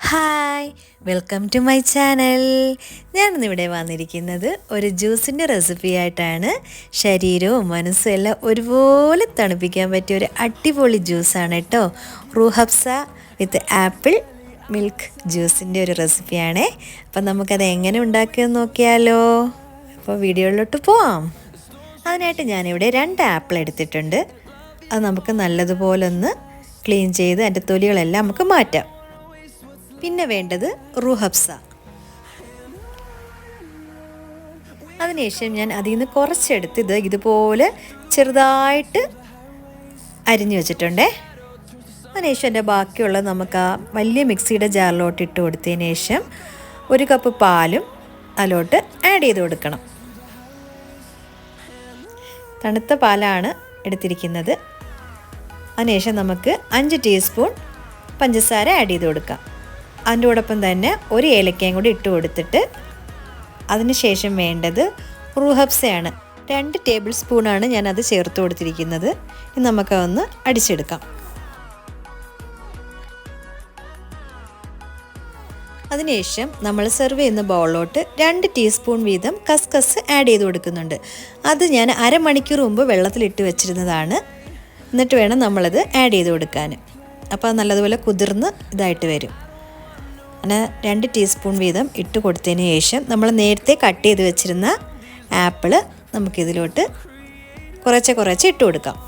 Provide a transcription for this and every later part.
Hi welcome to my channel. ഞാനിന്നിവിടെ വന്നിരിക്കുന്നത് ഒരു ജ്യൂസിന്റെ റെസിപ്പി ആയിട്ടാണ് ശരീരവും മനസ്സും എല്ലാം ഒരുപോലെ തണുപ്പിക്കാൻ പറ്റിയ ഒരു അടിപൊളി ജ്യൂസാണ് കേട്ടോ. റൂഹബ്സ വിത്ത് ആപ്പിൾ മിൽക്ക് ജ്യൂസിന്റെ ഒരു റെസിപ്പിയാണേ. അപ്പം നമുക്കത് എങ്ങനെ ഉണ്ടാക്കിയെന്ന് നോക്കിയാലോ. അപ്പോൾ വീഡിയോയിലോട്ട് പോവാം. അതിനായിട്ട് ഞാനിവിടെ രണ്ട് ആപ്പിൾ എടുത്തിട്ടുണ്ട്. അത് നമുക്ക് നല്ലതുപോലെ ഒന്ന് ക്ലീൻ ചെയ്ത് അതിന്റെ തൊലികളെല്ലാം നമുക്ക് മാറ്റാം. പിന്നെ വേണ്ടത് റുഹബ്സ. അതിനുശേഷം ഞാൻ അതിൽ നിന്ന് കുറച്ചെടുത്ത് ഇത് ഇതുപോലെ ചെറുതായിട്ട് അരിഞ്ഞു വെച്ചിട്ടുണ്ടേ. അതിനുശേഷം എന്റെ ബാക്കിയുള്ളത് നമുക്ക് ആ വലിയ മിക്സിയുടെ ജാറിലോട്ട് ഇട്ട് കൊടുത്തതിന് ശേഷം ഒരു കപ്പ് പാലും അതിലോട്ട് ആഡ് ചെയ്ത് കൊടുക്കണം. തണുത്ത പാലാണ് എടുത്തിരിക്കുന്നത്. അതിനുശേഷം നമുക്ക് അഞ്ച് ടീസ്പൂൺ പഞ്ചസാര ആഡ് ചെയ്ത് കൊടുക്കാം. അതിന്റെ കൂടൊപ്പം തന്നെ ഒരു ഏലക്കയും കൂടി ഇട്ട് കൊടുത്തിട്ട് അതിനുശേഷം വേണ്ടത് റൂഹബ്സയാണ്. രണ്ട് ടേബിൾ സ്പൂണാണ് ഞാനത് ചേർത്ത് കൊടുത്തിരിക്കുന്നത്. ഇനി നമുക്കതൊന്ന് അടിച്ചെടുക്കാം. അതിനുശേഷം നമ്മൾ സെർവ് ചെയ്യുന്ന ബൗളിലോട്ട് രണ്ട് ടീസ്പൂൺ വീതം കസ്കസ് ആഡ് ചെയ്ത് കൊടുക്കുന്നുണ്ട്. അത് ഞാൻ അരമണിക്കൂർ മുമ്പ് വെള്ളത്തിലിട്ട് വെച്ചിരുന്നതാണ്. എന്നിട്ട് വേണം നമ്മളത് ആഡ് ചെയ്ത് കൊടുക്കാൻ. അപ്പോൾ നല്ലതുപോലെ കുതിർന്ന് ഇതായിട്ട് വരും. അങ്ങനെ രണ്ട് ടീസ്പൂൺ വീതം ഇട്ട് കൊടുത്തതിന് ശേഷം നമ്മൾ നേരത്തെ കട്ട് ചെയ്ത് വെച്ചിരുന്ന ആപ്പിൾ നമുക്കിതിലോട്ട് കുറച്ച് കുറച്ച് ഇട്ട് കൊടുക്കാം.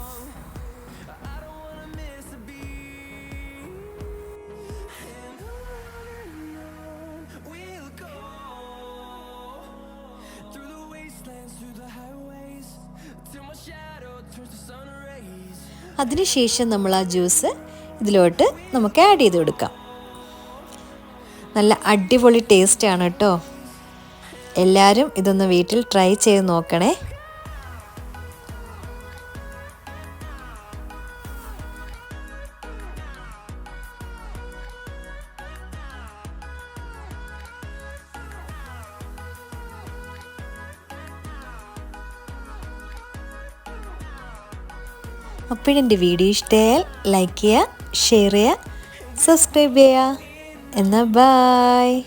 അതിനുശേഷം നമ്മൾ ആ ജ്യൂസ് ഇതിലോട്ട് നമുക്ക് ആഡ് ചെയ്ത് കൊടുക്കാം. നല്ല അടിപൊളി ടേസ്റ്റാണ് കേട്ടോ എല്ലാവരും ഇതൊന്ന് വീട്ടിൽ ട്രൈ ചെയ്ത് നോക്കണേ. അപ്പോഴെന്റെ വീഡിയോ ഇഷ്ടമായാൽ ലൈക്ക് ചെയ്യുക ഷെയർ ചെയ്യുക സബ്സ്ക്രൈബ് ചെയ്യുക. and bye.